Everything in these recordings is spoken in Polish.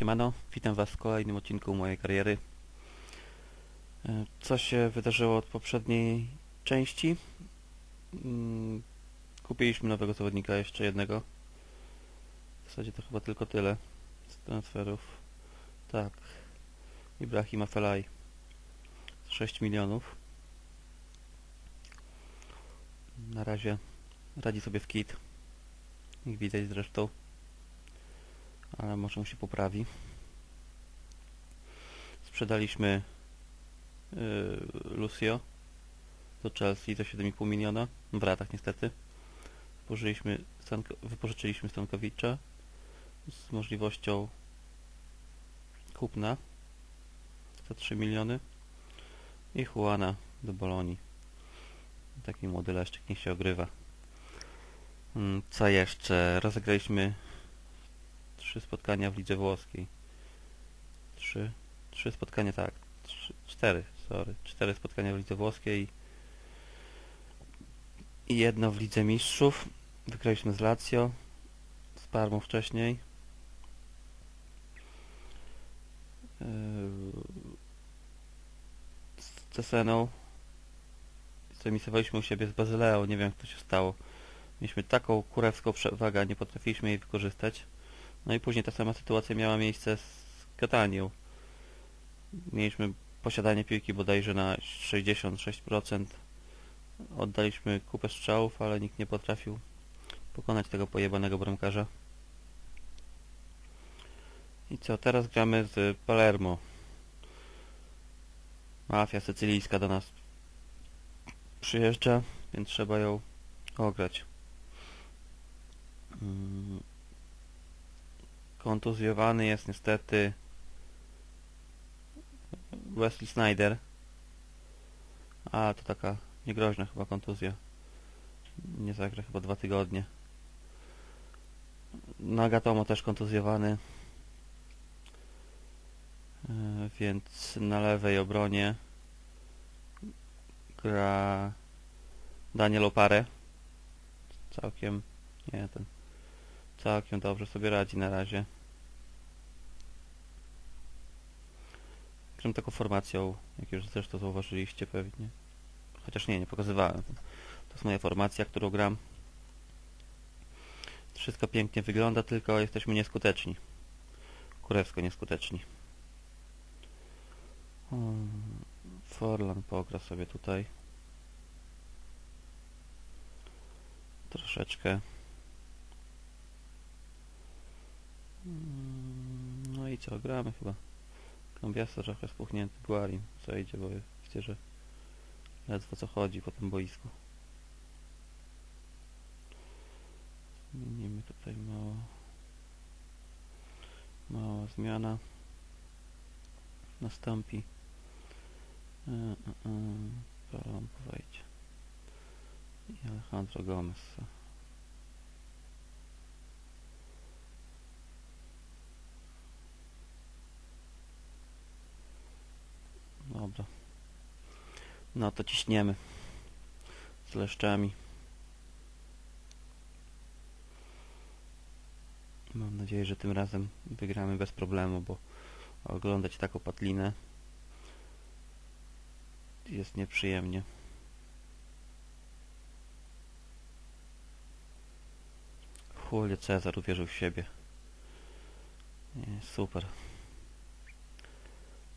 Siemano, witam Was w kolejnym odcinku mojej kariery. E, Co się wydarzyło od poprzedniej części? Mm, Kupiliśmy nowego zawodnika, jeszcze jednego. W zasadzie to chyba tylko tyle z transferów. Tak, Ibrahima Felaj. 6 milionów. Na razie radzi sobie w kit. Jak widać zresztą. Ale może mu się poprawi. Sprzedaliśmy yy, Lucio do Chelsea za 7,5 miliona. W ratach niestety. Stanko, wypożyczyliśmy Stankowicza z możliwością kupna za 3 miliony i Juana do Bolonii. Taki młody leszczyk, niech się ogrywa. Mm, Co jeszcze? Rozegraliśmy trzy spotkania w lidze włoskiej. Trzy? Trzy spotkania, tak. Trzy, cztery, sorry. Cztery spotkania w lidze włoskiej i jedno w lidze mistrzów. Wygraliśmy z Lazio, z Parmą wcześniej. Yy, Z Ceseną. Zremisowaliśmy u siebie z Bazyleą, nie wiem jak to się stało. Mieliśmy taką kurewską przewagę, nie potrafiliśmy jej wykorzystać. No i później ta sama sytuacja miała miejsce z Katanią. Mieliśmy posiadanie piłki bodajże na 66%. Oddaliśmy kupę strzałów, ale nikt nie potrafił pokonać tego pojebanego bramkarza. I co, teraz gramy z Palermo. Mafia sycylijska do nas przyjeżdża, więc trzeba ją ograć. Mm. Kontuzjowany jest niestety Wesley Snyder. A, to taka niegroźna chyba kontuzja. Nie zagra chyba dwa tygodnie. Nagatomo też kontuzjowany. E, Więc na lewej obronie gra Daniel Opare. Całkiem, nie ten, całkiem dobrze sobie radzi na razie. Gram taką formacją, jak już zresztą zauważyliście pewnie. Chociaż nie, nie pokazywałem. To jest moja formacja, którą gram. Wszystko pięknie wygląda, tylko jesteśmy nieskuteczni. Kurewsko nieskuteczni. Hmm, Forlan pogra sobie tutaj. Troszeczkę. Mm, No i co, gramy chyba. Kambiasa trochę spuchnięty Guarim. Co idzie, bo widzę, że ledwo co chodzi po tym boisku. Zmienimy tutaj mało. Mała zmiana. Nastąpi. E, Palombo wejdzie. I Alejandro Gomez. Dobra. No to ciśniemy. Z leszczami. Mam nadzieję, że tym razem wygramy bez problemu, bo oglądać taką patlinę jest nieprzyjemnie. Julio Cezar uwierzył w siebie. Super.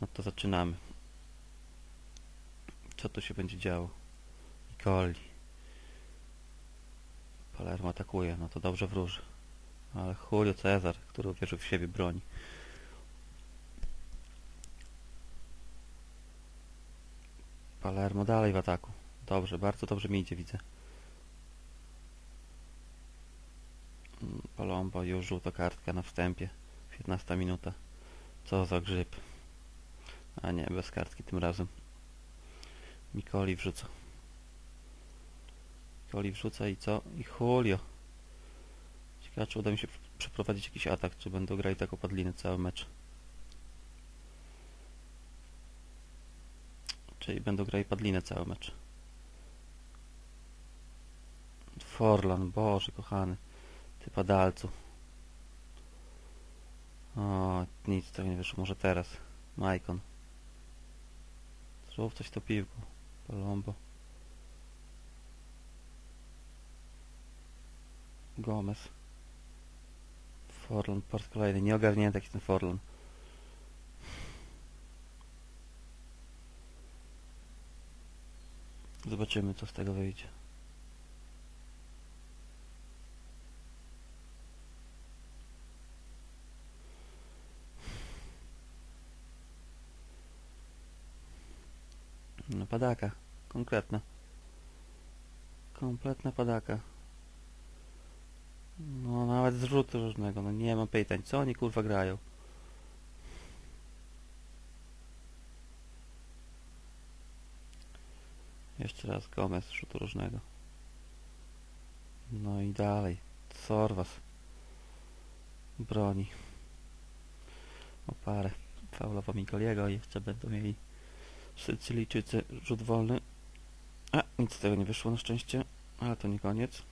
No to zaczynamy. Co tu się będzie działo? Nicoli. Palermo atakuje, no to dobrze wróży. Ale Julio Cezar, który uwierzył w siebie, broni. Palermo dalej w ataku. Dobrze, bardzo dobrze mi idzie, widzę. Mm, Palombo, już żółta kartka na wstępie. 15 minuta. Co za grzyb. A nie, bez kartki tym razem. Mikoli wrzuca. Mikoli wrzuca i co? I Julio. Ciekawe, czy uda mi się przeprowadzić jakiś atak, czy będą grali taką padlinę cały mecz. Czyli będą grali padlinę cały mecz. Forlan, Boże kochany. Ty padalcu. O, nic tego nie wyszło. Może teraz. Majkon. Zrób coś to piwko. Palombo. Gomez. Forlan po raz kolejny. Nieogarnięty jakiś ten Forlan. Zobaczymy co z tego wyjdzie. No padaka. Konkretna. Kompletna padaka. No nawet z rzutu różnego. No nie mam pytań. Co oni kurwa grają? Jeszcze raz Gomez z rzutu różnego. No i dalej. Sorwas. Broni. O parę. Faulowo Mikoliego i jeszcze będą mieli Sycylijczycy rzut wolny. A, nic z tego nie wyszło na szczęście, ale to nie koniec.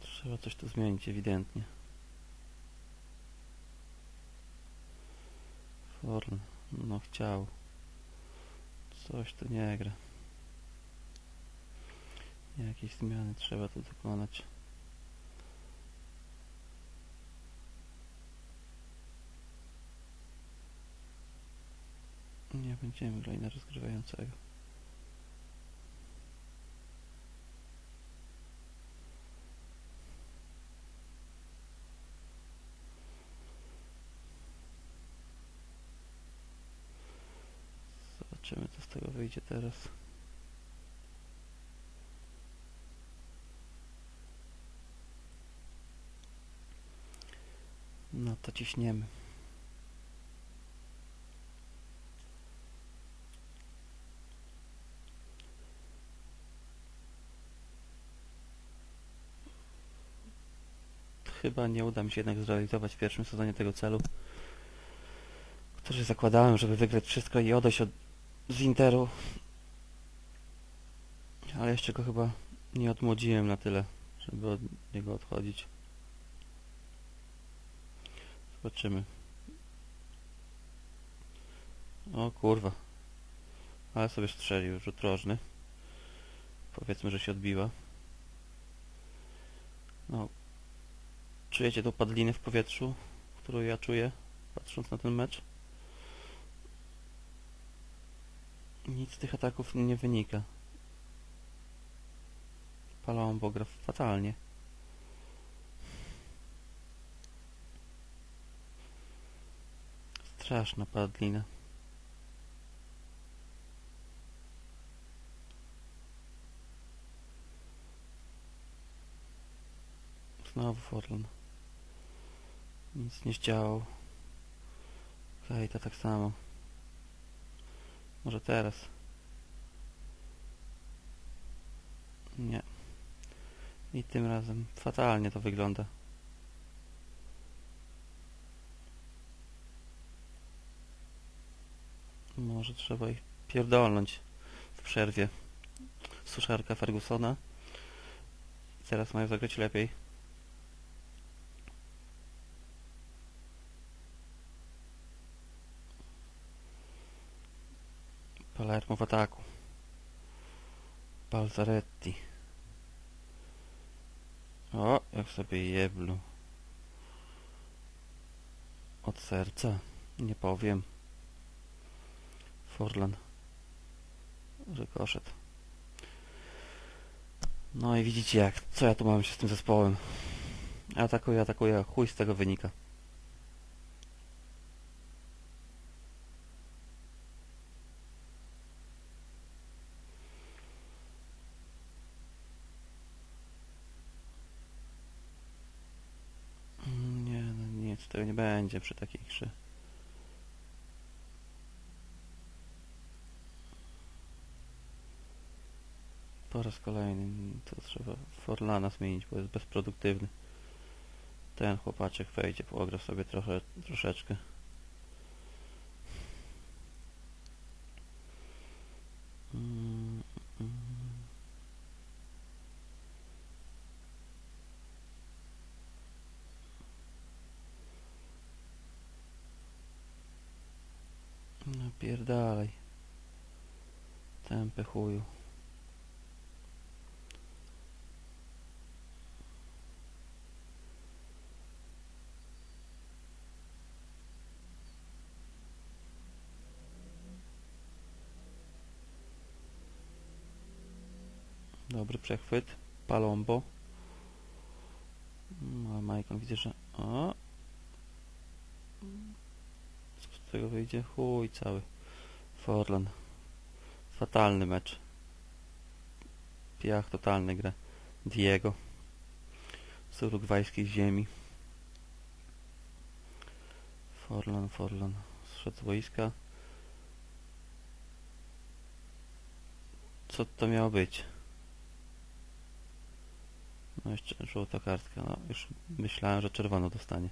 Trzeba coś tu zmienić ewidentnie. Forn, no chciał. Coś tu nie gra. Jakieś zmiany trzeba tu dokonać. Nie będziemy grali na rozgrywającego. Zobaczymy co z tego wyjdzie teraz. No to ciśniemy. Chyba nie uda mi się jednak zrealizować w pierwszym sezonie tego celu, który zakładałem, żeby wygrać wszystko i odejść od, z Interu. Ale jeszcze go chyba nie odmłodziłem na tyle, żeby od niego odchodzić. Zobaczymy. O kurwa. Ale sobie strzelił rzut rożny. Powiedzmy, że się odbiła. No. Czujecie tą padlinę w powietrzu, którą ja czuję, patrząc na ten mecz? Nic z tych ataków nie wynika. Palombo gra fatalnie. Straszna padlina. Znowu Forlan. Nic nie zdziałał. Okej, to tak samo. Może teraz. Nie. I tym razem fatalnie to wygląda. Może trzeba ich pierdolnąć w przerwie. Suszarka Fergusona. Teraz mają zagrać lepiej. Palermo w ataku. Balzaretti. O, jak sobie jeblu. Od serca. Nie powiem. Forlan. Rykoszet. No i widzicie jak, co ja tu mam się z tym zespołem. Atakuję, atakuję, chuj z tego wynika. Mm, Nie, no nic, tego nie będzie przy takiej grze. Po raz kolejny to trzeba Forlana zmienić, bo jest bezproduktywny. Ten chłopaczek wejdzie, pogra sobie trochę, troszeczkę. Mm, mm. No pierdalaj. Tempę chuju. Dobry przechwyt. Palombo. No, a Majkon widzę, że... O! Z tego wyjdzie? Chuj cały. Forlan. Fatalny mecz. Piach totalny gra. Diego. Z urugwajskiej ziemi. Forlan, Forlan. Zszedł z boiska. Co to miało być? No jeszcze żółta kartka. No już myślałem, że czerwono dostanie.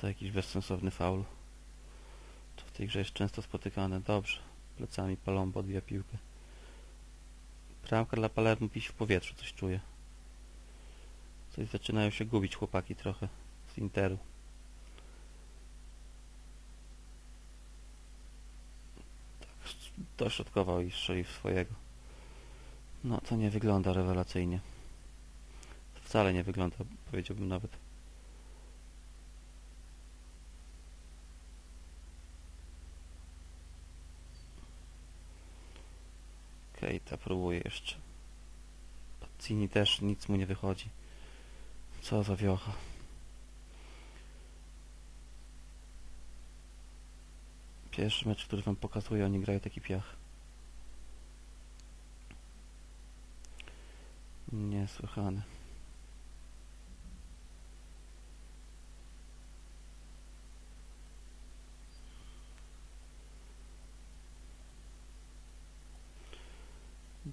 Za jakiś bezsensowny faul. To w tej grze jest często spotykane. Dobrze. Plecami Palombo odbija piłkę. Bramka dla Palermo piś w powietrzu, coś czuję. Coś zaczynają się gubić chłopaki trochę z Interu. Tak, dośrodkował i strzelił swojego. No to nie wygląda rewelacyjnie. Wcale nie wygląda, powiedziałbym nawet. Keita próbuje jeszcze. Pazzini też nic mu nie wychodzi. Co za wiocha. Pierwszy mecz, który wam pokazuję, oni grają taki piach. Niesłychane.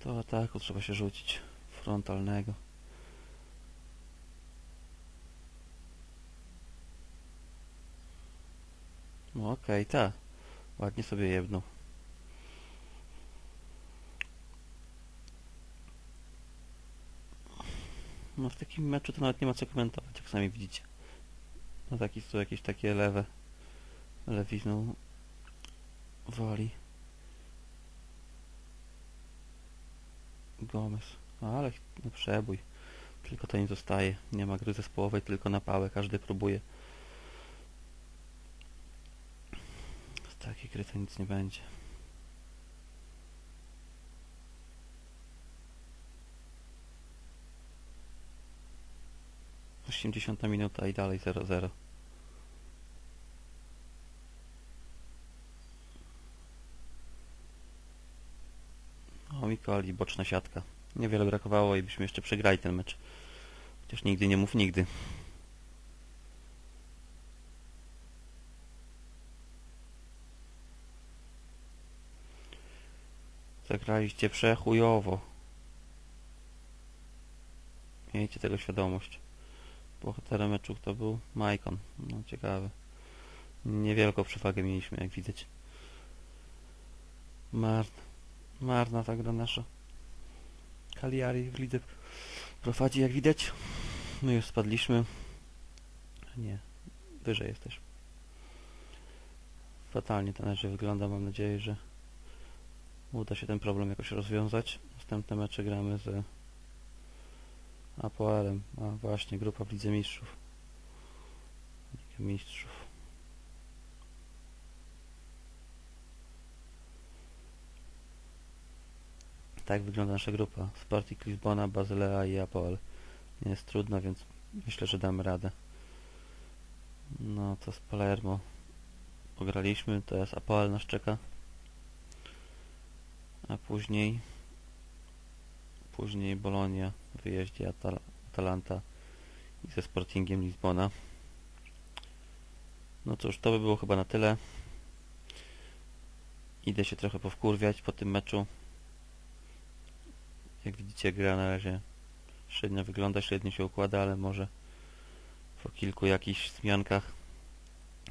Do ataku trzeba się rzucić. Frontalnego. No okej, tak. Ładnie sobie jebnął. No w takim meczu to nawet nie ma co komentować, jak sami widzicie. No taki są jakieś takie lewe lewizną woli. Gomez. Ale ch- no przebój. Tylko to nie zostaje. Nie ma gry zespołowej, tylko na pałę. Każdy próbuje. Z takiej gry to nic nie będzie. Osiemdziesiąta minuta i dalej 0-0. Mikoli, boczna siatka. Niewiele brakowało i byśmy jeszcze przegrali ten mecz. Chociaż nigdy nie mów nigdy. Zagraliście przechujowo. Miejcie tego świadomość. Bohaterem meczu to był Maicon. No ciekawe. Niewielką przewagę mieliśmy, jak widać. Marna. Marna ta gra nasza. Cagliari w lidze prowadzi, jak widać. My już spadliśmy. Nie, wyżej jesteśmy. Fatalnie ten mecz wygląda. Mam nadzieję, że uda się ten problem jakoś rozwiązać. Następne mecze gramy z Apoelem. A właśnie, grupa w Lidze Mistrzów. Mistrzów. Tak wygląda nasza grupa. Sporting Lizbona, Bazylea i Apoel. Nie jest trudno, więc myślę, że damy radę. No to z Palermo pograliśmy, teraz Apoel nas czeka. A później później Bolonia wyjeździe Atal Atalanta i ze Sportingiem Lizbona. No cóż, to by było chyba na tyle. Idę się trochę powkurwiać po tym meczu. Jak widzicie, gra na razie średnio wygląda, średnio się układa, ale może po kilku jakichś zmiankach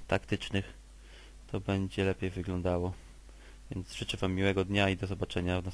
taktycznych to będzie lepiej wyglądało. Więc życzę Wam miłego dnia i do zobaczenia w